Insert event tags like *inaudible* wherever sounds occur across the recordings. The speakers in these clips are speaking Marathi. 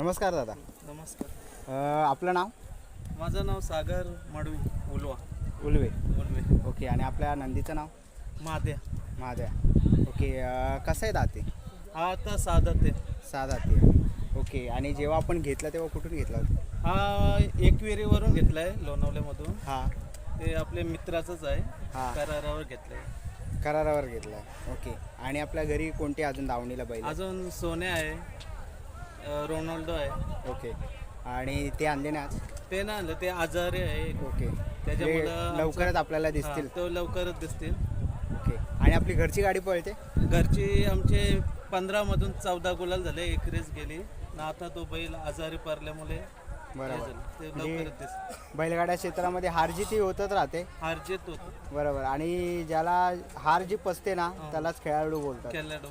नमस्कार दादा. नमस्कार. अ, आपलं नाव? माझं नाव सागर मडवी उलवा. उलवे. उलवे. ओके आणि आपल्या नंदीचं नाव? महाद्या महाद्या ओके अ, कसं आहे दाते? हा आता साधा ते. सहा दाते आहे. ओके आणि जेव्हा आपण घेतला तेव्हा कुठून घेतला होता? हा एकविरीवरून घेतलाय लोणावल्यामधून हां. ते आपल्या मित्राचंच आहे. हा. करारावर घेतलंय. करारावर घेतला ओके आणि आपल्या घरी कोणती अजून दावणीला बैल आहे? अजून सोने आहे. अं, रोनाल्डो आहे. ओके. आणि ते आणले ना आज? ते ना आणलं ते आजारी आहे ओके. त्याच्यामुळं ते आमचं- लवकरच आपल्याला दिसतील. तो लवकरच दिसतील. ओके. आणि आपली घरची गाडी पळते? घरची आमचे पंधरा मधून चौदा गुलाल झाले एक रेस गेली. ना आता तो बैल आजारी पडल्यामुळे हे बरोबर झालं. ते म्हणजे लवकरच बैलगाड्या क्षेत्रामध्ये हार जीत ही होतच राहते. हारजीत होत. बरोबर. आणि ज्याला हार जी पसते ना त्यालाच खेळाडू बोलतात. केल्याड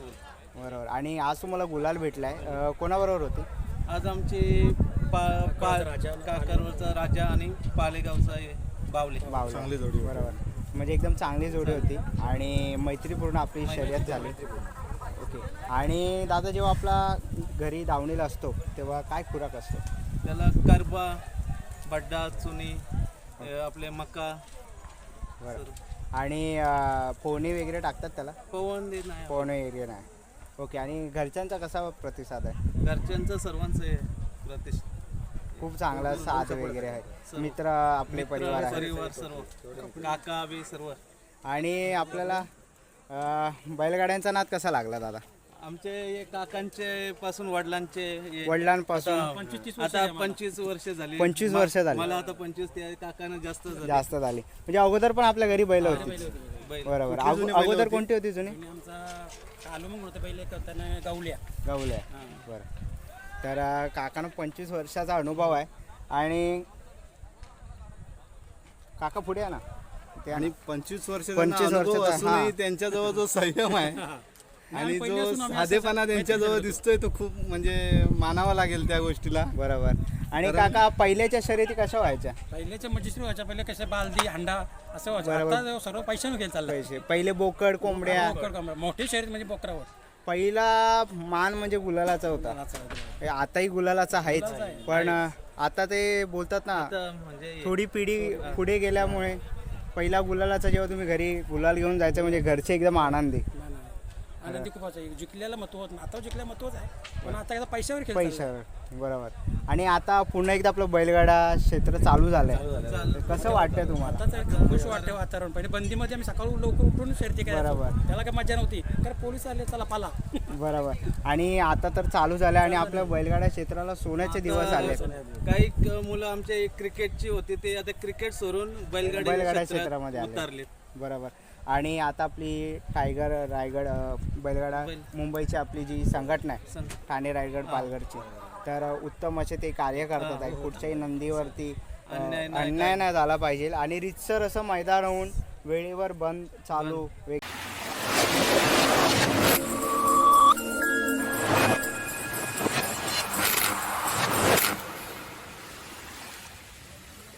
बरोबर. आणि आज तुम्हाला गुलाल भेटलाय. अं, कोणाबरोबर होती? आज आमची पा पा काकारवरचा राजा आणि पालेगावचा हे बावले. बावला. चांगली जोडी बरोबर. म्हणजे एकदम चांगली जोडी होती. आणि मैत्रीपूर्ण आपली शर्यत झाली. ओके. आणि दादा जेव्हा आपला घरी दावणीला असतो तेव्हा काय खुराक असतो? त्याला करबा बड्डा चुनी हे आपले मका. बरोबर. आणि अं, पोहणे वगैरे टाकतात त्याला? पवन दे नाही. पोहणे एरिया नाही. ओके आणि घरच्यांचा कसा प्रतिसाद आहे? घरच्यांचं सर्वांचं हे प्रतिष्ठ. खूप चांगला साथ वगैरे आहे. मित्र आपले परिवार आहे. परिवार सर्व. काका बी सर्व. आणि आपल्याला अं, बैलगाड्यांचा नाद कसा लागला दादा? आमचे हे काकांचे पासून वडिलांचे हे वडिलांपासून आता आता पंचवीस वर्ष झाली. 25 वर्ष झाली. मला आता पंचवीस ते काकांना जास्त झाले. जास्त झाली. म्हणजे अगोदर पण आपल्या घरी बैल होती. बैल. बरोबर. अगो- अगोदर कोणती होती जुनी? आमचा चालू मग होतं पहिले करताना गावल्या. गवल्या. बरं. तर अं, काकांना पंचवीस वर्षाचा अनुभव आहे. आणि काका पुढे आहे ना. ते आणि पंचवीस वर्ष 25 वर्षाचा, असूनही हा. त्यांच्याजवळ जो संयम आहे *laughs* आणि जो साधेपणा त्यांच्याजवळ दिसतोय तो खूप म्हणजे मानावा लागेल त्या गोष्टीला. बरोबर. आणि काका पहिल्याच्या शर्यती कशा व्हायच्या? पहिल्याच्या मजेशीर व्हायच्या. पहिले कसे बालदी हंडा असं व्हायचं. आता सर्व पैशाने गेलं चाललं. पैसे. पहिले बोकड कोंबड्या. बोकड. मोठी शर्यत म्हणजे बोकरावर पहिला मान म्हणजे गुलालाचा होता. हे आताही गुलालाचा आहेच. पण आता ते बोलतात ना म्हणजे थोडी पिढी पुढे गेल्यामुळे पहिला गुलालाचा जेव्हा तुम्ही घरी गुलाल घेऊन जायचं म्हणजे घरचे एकदम आनंदी. आनंदी खूप जिंकल्याला महत्त्व होत नाही. आता जिंकल्या महत्वच आहे. पण आता एकदा पैशावर खेळ. पैशावर बरोबर. आणि आता पुन्हा एकदा आपलं बैलगाडा क्षेत्र चालू झालंय. तर कसं वाटतंय तुम्हाला? खुश वाटते वातावरण. पहिले बंदीमध्ये आम्ही सकाळी लवकर उठून शर्ती करायचो बरोबर. त्याला काही मजा नव्हती. कारण पोलीस आले चला पाला. बरोबर. आणि आता तर चालू झालंय आणि आपल्या बैलगाडा क्षेत्राला सोन्याचे दिवस आले काही क- मुलं आमचे क्रिकेटची होती ते आता क्रिकेट सोडून बैलगाडी बैलगाडा क्षेत्रामध्ये आले. उतरले बरोबर. आणि आता आपली टायगर रायगड बैलगाडा मुंबईची आपली जी संघटना आहे ठाणे रायगड पालघरची. तर उत्तम असे ते कार्य करतात आहे कुठच्याही नंदीवरती अन्याय नाही झाला पाहिजे. आणि रितसर असं मैदान होऊन वेळेवर बंद चालू वेग-